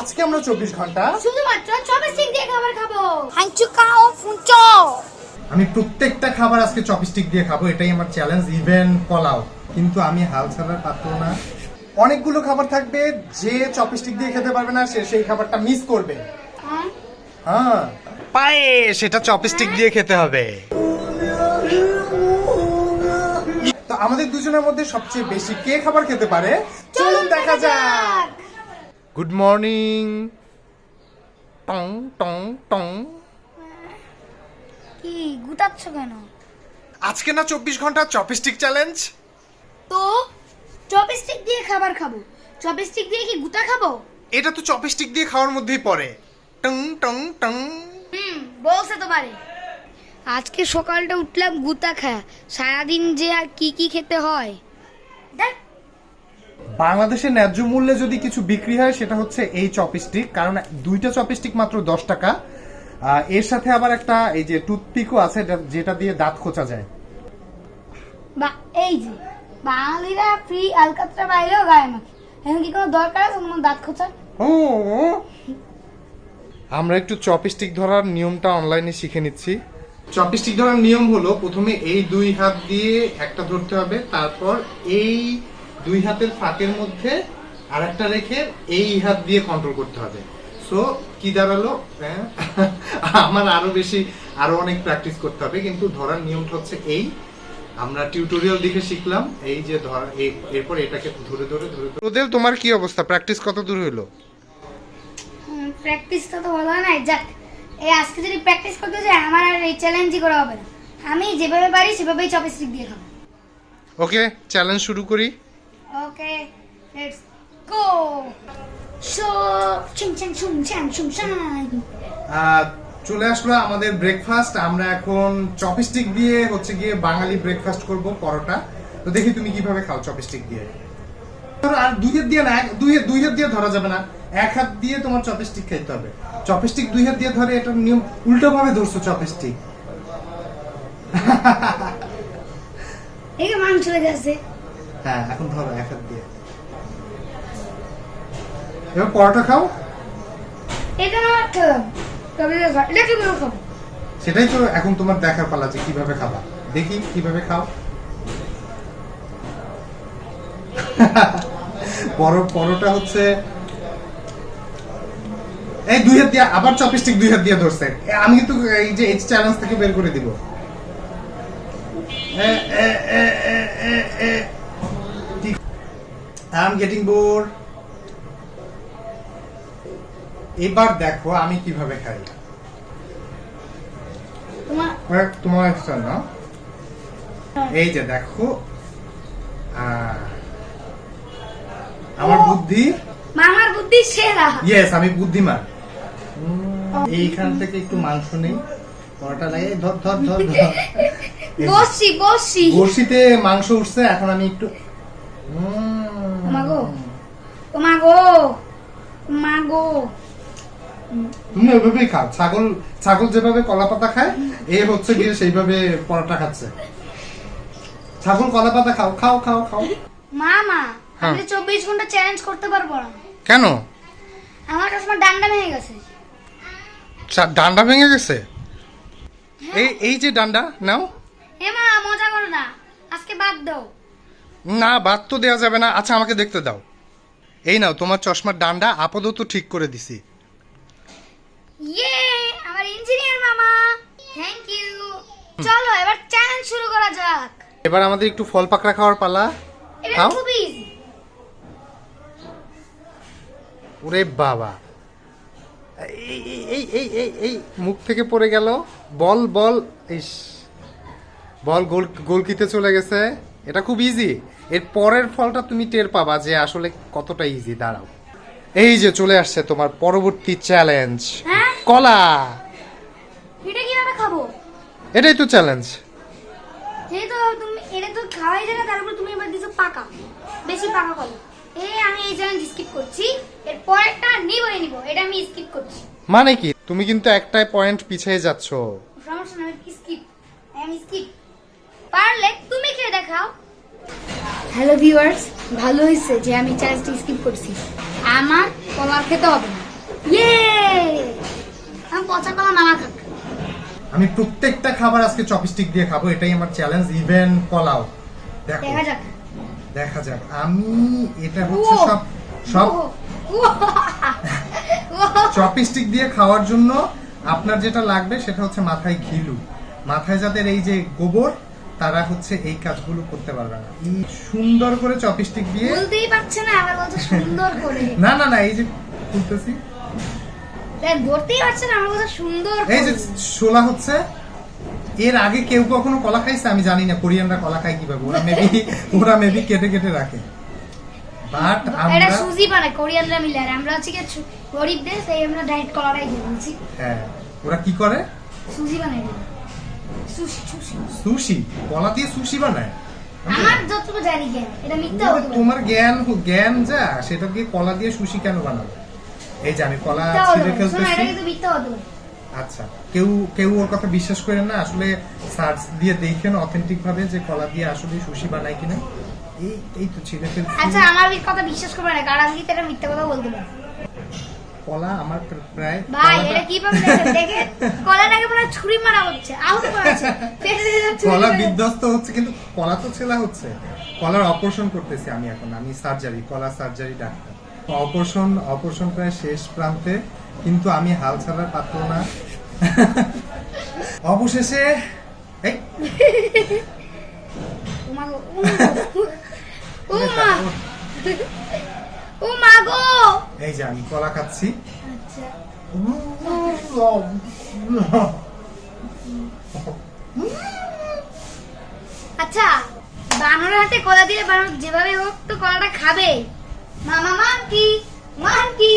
আজকে আমরা চব্বিশ ঘণ্টা শুধুমাত্র চপস্টিক দিয়ে খাবার খাব। হাঁচু আমি প্রত্যেকটা খাবার আজকে চপস্টিক দিয়ে খাব এটাই আমার চ্যালেঞ্জ ইভেন পোলাও। কিন্তু আমি হাল ছাড়ার পাত্র না। অনেকগুলো খাবার থাকবে যে চপস্টিক দিয়ে খেতে পারবে না সে সেই খাবারটা মিস করবে। হ্যাঁ? পায়ে সেটা চপস্টিক দিয়ে খেতে হবে। তো আমাদের দুজনের মধ্যে সবচেয়ে বেশি কে খাবার খেতে পারে? চলুন দেখা যাক। গুড মর্নিং টং টং টং কি গুটাচ্ছ কেন? আজকে না চব্বিশ ঘণ্টা চপস্টিক চ্যালেঞ্জ তো চপস্টিক দিয়ে খাবার খাব। চপস্টিক দিয়ে কি গুতা খাব? এটা তো চপস্টিক দিয়ে খাওয়ার মধ্যেই পড়ে। টং টং টং। হুম বলছে তোমারে। আজকে সকালটা উঠলাম গুতা খা সারাদিন যে আর কি কি খেতে হয়? বাংলাদেশে ন্যায্য মূল্যে যদি কিছু বিক্রি হয় সেটা হচ্ছে এই চপস্টিক। কারণ দুইটা চপস্টিক মাত্র দশ টাকা। এর সাথে আবার একটা এই যে টুথপিকও আছে যেটা- দিয়ে দাঁত খোঁচা যায়। বা এই যে বাঙালিরা ফ্রি আলকাতরা বাইরেও গায়ে মাখে এখন কি কোনো দরকার আছে তোমার দাঁত খোঁচার? ও। আমরা একটু চপস্টিক ধরার নিয়মটা অনলাইনে শিখে নিচ্ছি। চপস্টিক ধরার নিয়ম হলো প্রথমে এই দুই হাত দিয়ে একটা ধরতে হবে তারপর এই দুই হাতের ফাঁকের মধ্যে আর একটা রেখে এই হাত দিয়ে কন্ট্রোল করতে হবে। সো কি দাঁড়াল? হ্যাঁ, আমার আরও বেশি আরও অনেক প্র্যাকটিস করতে হবে কিন্তু ধরার নিয়মটা হচ্ছে এই। আমরা টিউটোরিয়াল দেখে শিখলাম এই যে ধর এই- এরপর এটাকে ধরে ধরে ধরে রোদেল তোমার কি অবস্থা? প্র্যাকটিস কত দূর হলো? প্র্যাকটিসটা তো ভালো হয় না যাক এই আজকে যদি প্র্যাকটিস করতে যাই আমার আর এই চ্যালেঞ্জই করা হবে না। আমি যেভাবে পারি সেভাবেই চপস্টিক দিয়ে খাব। ওকে চ্যালেঞ্জ শুরু করি। লেটস গো শো চিং চিং শুং চ্যাং শুং চাং আহ, চলে আসলো আমাদের ব্রেকফাস্ট আমরা এখন চপস্টিক দিয়ে হচ্ছে গিয়ে বাঙালি ব্রেকফাস্ট করব পরোটা। তো দেখি তুমি কীভাবে খাও চপস্টিক দিয়ে। ধরো, আর দুই হাত দিয়ে না এক- দুই দুই হাত দিয়ে ধরা যাবে না। এক হাত দিয়ে তোমার চপস্টিক খাইতে হবে। চপস্টিক দুই হাত দিয়ে ধরে এটার নিয়ম উল্টো ভাবে ধরছো চপস্টিক এই মাংস লেগে আছে। হ্যাঁ এখন ধরো এক হাত দিয়ে। এবার পরোটা খাও? এটা না তবে এটা কি খাব? সেটাই তো এখন তোমার দেখার পালা যে কীভাবে খাবা। দেখি কীভাবে খাও। বড় পরোটা হচ্ছে এই দুই হাত দিয়ে আবার চপস্টিক দুই হাত দিয়ে ধরছে। আমি কিন্তু এই যে এই চ্যালেঞ্জ থেকে বের করে দিব। আই এম গেটিং বোর এবার দেখো আমি কীভাবে খাই। তোমার তোমার না? এই যে দেখো। আমার বুদ্ধি? মামার বুদ্ধি সেরা। ইয়েস আমি বুদ্ধিমান। এইখান থেকে একটু মাংস নেই। পরোটা লাগে ধর ধর ধর ধর। বসছি বসছি। বড়শিতে মাংস উঠছে এখন আমি একটু মাগো ও মাগো মাগো তুমি ওইভাবেই খাও। ছাগল ছাগল যেভাবে কলা পাতা খায় এ হচ্ছে গিয়ে সেইভাবে পরোটা খাচ্ছে। ছাগল কলা পাতা খাও খাও খাও খাও। মামা হ্যাঁ। আমি চব্বিশ ঘণ্টা চ্যালেঞ্জ করতে পারব না। কেন? আমার চশমা ডান্ডা ভেঙে গেছে। ডান্ডা ভেঙে গেছে? এই এই যে ডান্ডা নাও। হে মা মজা করো না। আজকে বাদ দাও। না বাদ তো দেওয়া যাবে না। আচ্ছা আমাকে দেখতে দাও। এই নাও তোমার চশমার ডান্ডা আপাতত ঠিক করে দিছি। ইয়ে আমার ইঞ্জিনিয়ার মামা। থ্যাংক ইউ চলো এবার চ্যালেঞ্জ শুরু করা যাক। এবার আমাদের একটু ফল পাকড়া খাওয়ার পালা। খাও। ওরে বাবা। এই এই- এই এই এই এই মুখ থেকে পড়ে গেল। বল বল। ইস। বল গোল গোলকিতে চলে গেছে। এটা খুব ইজি এর পরের ফলটা তুমি টের পাবা যে আসলে কতটা ইজি দাঁড়াও। এই যে চলে আসছে তোমার পরবর্তী চ্যালেঞ্জ কলা। এটা কীভাবে খাব? এটাই তো চ্যালেঞ্জ যেহেতু তুমি এটা তো খাওয়াই যায় না তারপর তুমি এবার দিছো পাকা। বেশি পাকা করো এই আমি এই চ্যালেঞ্জ স্কিপ করছি। এর পরেরটা নিবই নিব। এটা আমি স্কিপ করছি। মানে কি? তুমি কিন্তু একটাই পয়েন্ট পিছিয়ে যাচ্ছ। সমস্যা না আমি স্কিপ আমি স্কিপ পারলে তুমি খেয়ে দেখাও। হ্যালো ভিউয়ার্স ভালো হয়েছে যে আমি চ্যালেঞ্জটা স্কিপ করছি। আমার কলার খেতে হবে না। ইয়ে আমি পচা কলা মামা খাক। আমি প্রত্যেকটা খাবার আজকে চপস্টিক দিয়ে খাব এটাই আমার চ্যালেঞ্জ ইভেন কলাও। দেখো। দেখা যাক। দেখা যাক। আমি এটা হচ্ছে সব সব চপস্টিক দিয়ে খাওয়ার জন্য আপনার যেটা লাগবে সেটা হচ্ছে মাথায় ঘিলু। মাথায় যাদের এই যে গোবর তারা হচ্ছে এই কাজগুলো করতে পারবে না। সুন্দর করে চপস্টিক দিয়ে বলতেই পারছে না আবার বলছে সুন্দর করে। না না না এই যে খুলতেছি। দেখ, ধরতেই পারছে না আমার কথা সুন্দর এই যে। ছোলা হচ্ছে এর আগে কেউ কখনো কলা খাইছে? আমি জানি না কোরিয়ানরা কলা খায় কীভাবে ওরা মেবি ওরা মেবি কেটে কেটে রাখে। বাট এটা আমরা সুজি বানায় কোরিয়ানরা মিলে আর আমরা হচ্ছে কি গরিব দেশ তাই আমরা ডাইরেক্ট কলারাই বলছি হ্যাঁ ওরা কি করে? সুজি দিই সুশি কলা দিয়ে সুশি বানায়? আমার যতটুকু জানি জ্ঞান এটা মিথ্যা হতে পারে তোমার জ্ঞান জ্ঞান যা সেটা দিয়ে কলা দিয়ে সুশি কেন বানাবো? এই যে আমি কলা ছিঁড়ে ফেলতেছি। আচ্ছা কেউ কেউ ওর কথা বিশ্বাস করেন না আসলে সার্চ দিয়ে দেখেন অথেন্টিক ভাবে যে কলা দিয়ে আসলে সুশি বানায় কিনা। এই এই তো ছিঁড়ে ফেলছি। আচ্ছা আমার কথা বিশ্বাস করবে না কারণ আমি কিন্তু এটা মিথ্যা কথা বলতে পারি কলা আমার প্রায় ভাই এটা কীভাবে দেখেন? দেখে কলাটাকে মনে হয় ছুরি মারা হচ্ছে আহত করা হচ্ছে পেটে দিয়ে ছুরি কলা বিধ্বস্ত হচ্ছে কিন্তু কলা তো ছেলা হচ্ছে। কলার অপারেশন করতেছি আমি এখন আমি সার্জারি কলা সার্জারি ডাক্তার। অপারেশন অপারেশন প্রায় শেষ প্রান্তে কিন্তু আমি হাল ছাড়ার পাত্র না। অবশেষে এই, ও মা গো, ও মা গো। এই যে আমি কলা খাচ্ছি। আচ্ছা। আচ্ছা বানরের হাতে কলা দিলে বানর যেভাবে হোক তো কলাটা খাবে। মামা মান কি মান কি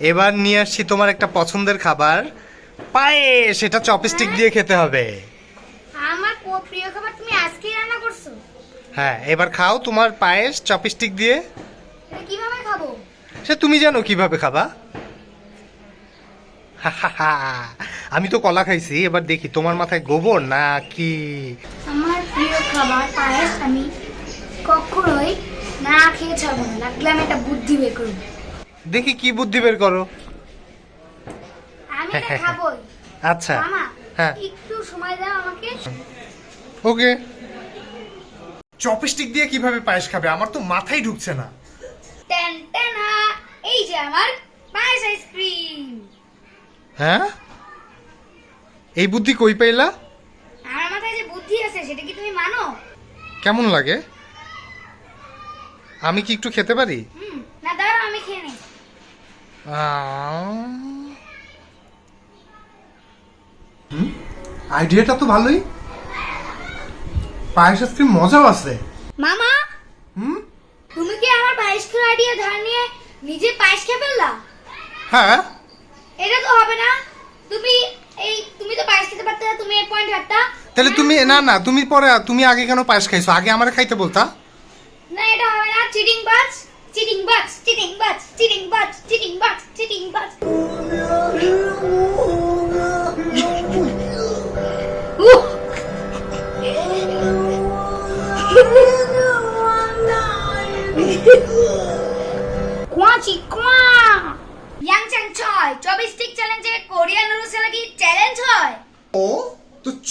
এবার নিয়ে আসছি তোমার একটা পছন্দের খাবার। পায়ে সেটা চপস্টিক দিয়ে খেতে হবে আমার প- প্রিয় খাবার তুমি আজকেই রান্না করছ হ্যাঁ এবার খাও তোমার পায়েস চপস্টিক দিয়ে। কীভাবে খাব? সে তুমি জানো কীভাবে খাবা। আমি তো কলা খাইছি এবার দেখি তোমার মাথায় গোবর না কি? আমার প্রিয় খাবার পায়েস আমি কখনোই না খেয়ে ছাড়বো না। লাগলে আমি একটা বুদ্ধি বের করব। দেখি কি বুদ্ধি বের করো। আমি এটা খাবোই। আচ্ছা মামা হ্যাঁ। একটু সময় দাও আমাকে। ওকে। চপস্টিক দিয়ে কীভাবে পায়েস খাবে? আমার তো মাথায় ঢুকছে না। টেন টেন হা এই যে আমার পায়েস আইসক্রিম। হ্যাঁ? এই বুদ্ধি কই পাইলা? আমার মাথায় যে বুদ্ধি আছে সেটা কি তুমি মানো? কেমন লাগে? আমি কি একটু খেতে পারি? হুম না দাঁড়াও আমি খেয়ে নেই। আইডিয়াটা তো ভালোই। পায়েস আইসক্রিম মজাও আছে। মামা? হুম? তুমি কি আমার পায়েস খাওয়া আইডিয়া ধার নিয়ে নিজে পায়েস খেয়ে ফেললা? হ্যাঁ। এটা তো হবে না। তুমি এই তুমি তো পায়েস খেতে পারতে না তুমি এক পয়েন্ট হারতা। তাহলে তুমি না না তুমি পরে তুমি আগে কেন পায়েস খাইছো? আগে আমার খাইতে বলতা। না এটা হবে না চিটিং বাজ চিটিং বাজ চিটিং বাজ চিটিং বাজ চিটিং বাজ চিটিং বাজ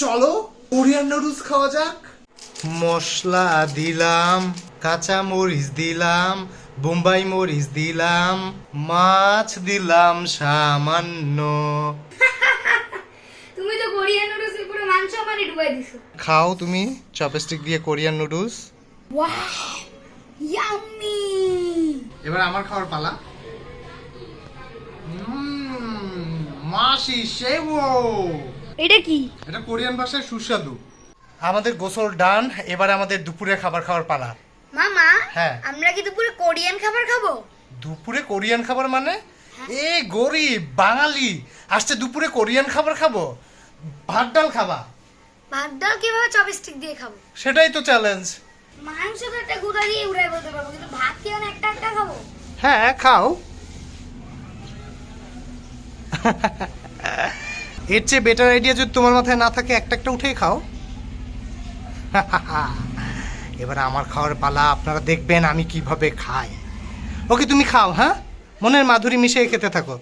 চলো কোরিয়ান নুডলস খাওয়া যাক। মশলা দিলাম কাঁচা মরিচ দিলাম বোম্বাই মরিচ দিলাম মাছ দিলাম সামান্য। তুমি তো কোরিয়ান নুডলস পুরো মাংস মানে ডুবাই দিছো। খাও তুমি চপস্টিক দিয়ে কোরিয়ান নুডলস। Wow yummy. এবার আমার খাওয়ার পালা। মাসি সেবো। এটা কি? এটা কোরিয়ান ভাষায় সুস্বাদু। আমাদের গোসল ডান এবার আমাদের দুপুরে খাবার খাওয়ার পালা। মামা হ্যাঁ। আমরা কি দুপুরে কোরিয়ান খাবার খাব? দুপুরে কোরিয়ান খাবার মানে? এ গরিব বাঙালি আসছে দুপুরে কোরিয়ান খাবার খাব। ভাত ডাল খাবা। ভাত ডাল কীভাবে চপস্টিক দিয়ে খাব? সেটাই তো চ্যালেঞ্জ মাংস তো একটা গুঁড়া দিয়ে উড়াই বলতে পারব কিন্তু ভাত কি আমি একটা একটা খাব? হ্যাঁ খাও। এর চেয়ে বেটার আইডিয়া যদি তোমার মাথায় না থাকে একটা একটা উঠেই খাও। এবার আমার খাওয়ার পালা আপনারা দেখবেন আমি কীভাবে খাই। ওকে তুমি খাও হ্যাঁ? মনের মাধুরী মিশিয়ে খেতে থাকো।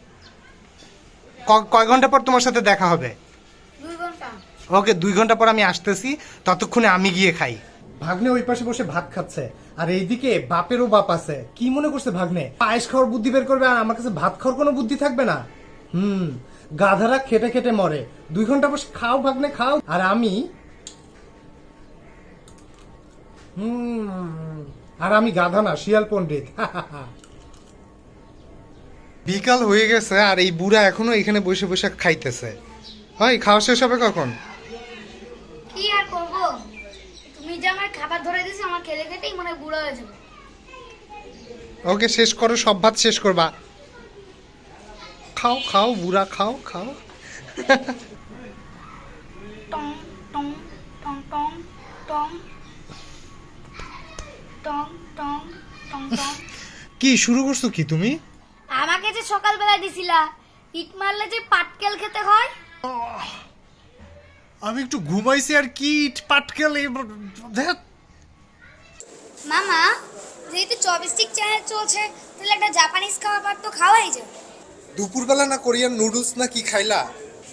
কয় ঘণ্টা পর তোমার সাথে দেখা হবে? ওকে দুই ঘণ্টা পর আমি আসতেছি ততক্ষণে আমি গিয়ে খাই। ভাগ্নে ওই পাশে বসে ভাত খাচ্ছে আর এইদিকে বাপেরও বাপ আছে। কি মনে করছে ভাগ্নে? পায়েস খাওয়ার বুদ্ধি বের করবে আর আমার কাছে ভাত খাওয়ার কোনো বুদ্ধি থাকবে না? হুম গাধারা খেটে খেটে মরে। দুই ঘণ্টা বসে খাও ভাগ্নে খাও। আর আমি হুম আর আমি গাধা না শিয়াল পণ্ডিত। বিকাল হয়ে গেছে আর এই বুড়া এখনও এখানে বসে বসে খাইতেছে। হয় খাওয়া শেষ হবে কখন? কি আর করব? তুমি যে আমার খাবার ধরে দিয়েছ আমার খেতে খেতেই মনে বুড়ো হয়ে যাবে। ওকে শেষ করো সব ভাত শেষ করবা। খাও খাও বুড়া খাও খাও। টং টং টং টং টং। টং টং টং টং। কি শুরু করছ কি তুমি? আমাকে যে সকালবেলা দিছিলা ইট মারলে যে পাটকেল খেতে হয়? আমি একটু ঘুমাইছি আর কি ইট পাটকেল দেখ। মামা যেহেতু চপস্টিক চ্যানেল চলছে তাহলে একটা জাপানিজ খাবার তো খাওয়াই যায়। দুপুরবেলা না কোরিয়ান নুডলস না কি খাইলা?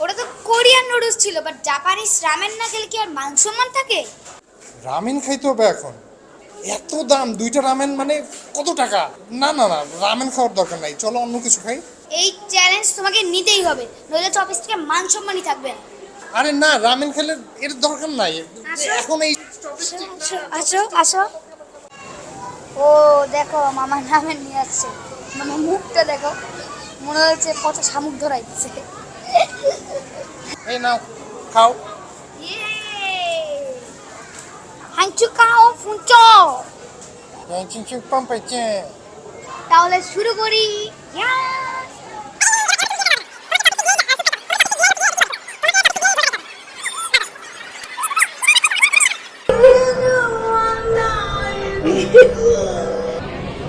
ওটা তো কোরিয়ান নুডলস ছিল বাট জাপানিজ রামেন না খেলে কি আর মান সম্মান থাকে? রামেন খাইতে হবে এখন। এত দাম দুইটা রামেন মানে কত টাকা? না না না রামেন খাওয়ার দরকার নাই। চলো অন্য কিছু খাই। এই চ্যালেঞ্জ তোমাকে নিতেই হবে নইলে থেকে মান সম্মানই থাকবে না। আরে না রামেন খেলে এর দরকার নাই। এখন এই আসো আসো আসো। ও দেখো মামা রামেন নিয়ে আসছে। মামা মুখটা দেখো। মনে হচ্ছে পচা শামুক ধরাই দিচ্ছে এই নাও খাও। হাঁচু খাও ফুঁচো। চিংচিং পাম পাইছে। তাহলে শুরু করি!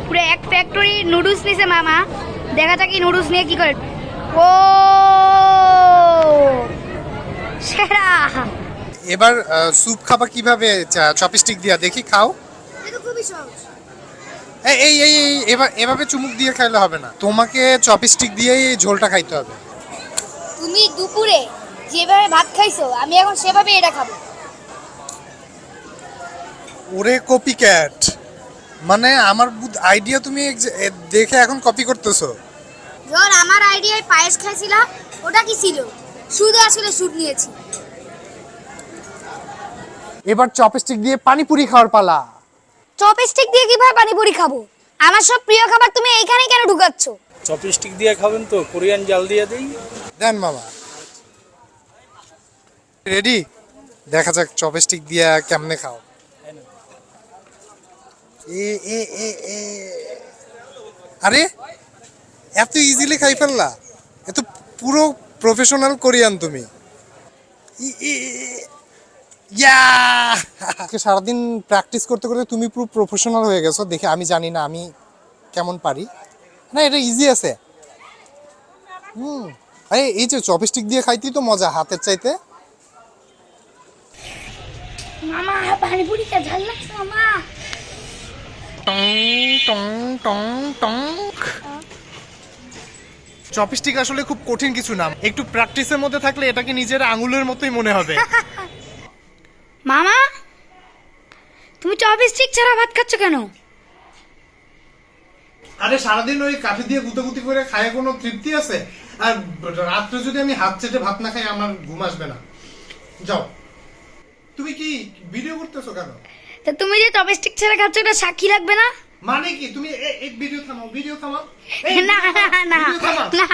পুরো এক ফ্যাক্টরি নুডলস নিছে মামা। দেখা যাক এই নুডলস নিয়ে কি করে। ও! সেরা! এবার স্যুপ খাবা কীভাবে চপস্টিক দিয়া? দেখি খাও। এটা খুবই সহজ। এই এই এই এভাবে চুমুক দিয়ে খাইলে হবে না। তোমাকে চপস্টিক দিয়েই ঝোলটা খাইতে হবে। তুমি দুপুরে যেভাবে ভাত খাইছো আমি এখন সেভাবে এটা খাব। ওরে কপি ক্যাট। মানে আমার আইডিয়া তুমি এক- দেখে এখন কপি করতেছো? ধর আমার আইডিয়ায় পায়েস খাইছিলাম ওটা কি ছিল? শুধু আসলে শুট নিয়েছি। এবার চপস্টিক দিয়ে পানিপুরি খাওয়ার পালা। চপস্টিক দিয়ে কীভাবে পানিপুরি খাব? আমার সব প্রিয় খাবার তুমি এইখানে কেন ঢুকাচ্ছ? চপস্টিক দিয়ে খাবেন তো কোরিয়ান জাল দিয়ে দেই। দেন মামা। রেডি দেখা যাক চপস্টিক দিয়ে কেমনে খাও। এ এ এ এ। আরে, এত ইজিলি খাই ফেললা। এত পুরো প্রফেশনাল কোরিয়ান তুমি। সারাদিন প্র্যাকটিস করতে করতে তুমি পুরো প্রফেশনাল হয়ে গেছো। দেখে আমি জানি না আমি কেমন পারি। না, এটা ইজি আছে। হুম। আরে, এই যে চপস্টিক দিয়ে খাইতেই তো মজা, হাতের চাইতে। মামা পানিপুরিটা ঝাল লাগছে, মামা। চপস্টিক আসলে খুব কঠিন কিছু না একটু প্র্যাকটিসের মধ্যে থাকলে এটাকে নিজের আঙুলের মতোই মনে হবে মামা তুমি চপস্টিক ছাড়া ভাত খাচ্ছ কেন আরে সারাদিন ওই কাঠি দিয়ে গুতাগুতি করে খায় কোনো তৃপ্তি আছে আর রাত্রে যদি আমি হাত চেটে ভাত না খাই আমার ঘুম আসবে না যাও তুমি কি ভিডিও করতেছো কেন তা তুমি যে চপস্টিক ছেড়ে খাচ্ছ এটা সাক্ষী লাগবে না? মানে কি? তুমি এক ভিডিও থামাও ভিডিও থামাও। না না না।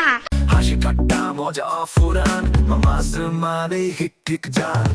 হাসি ঠাট্টা মজা ফুরান মামাস জমানে হিট ঠিক যান।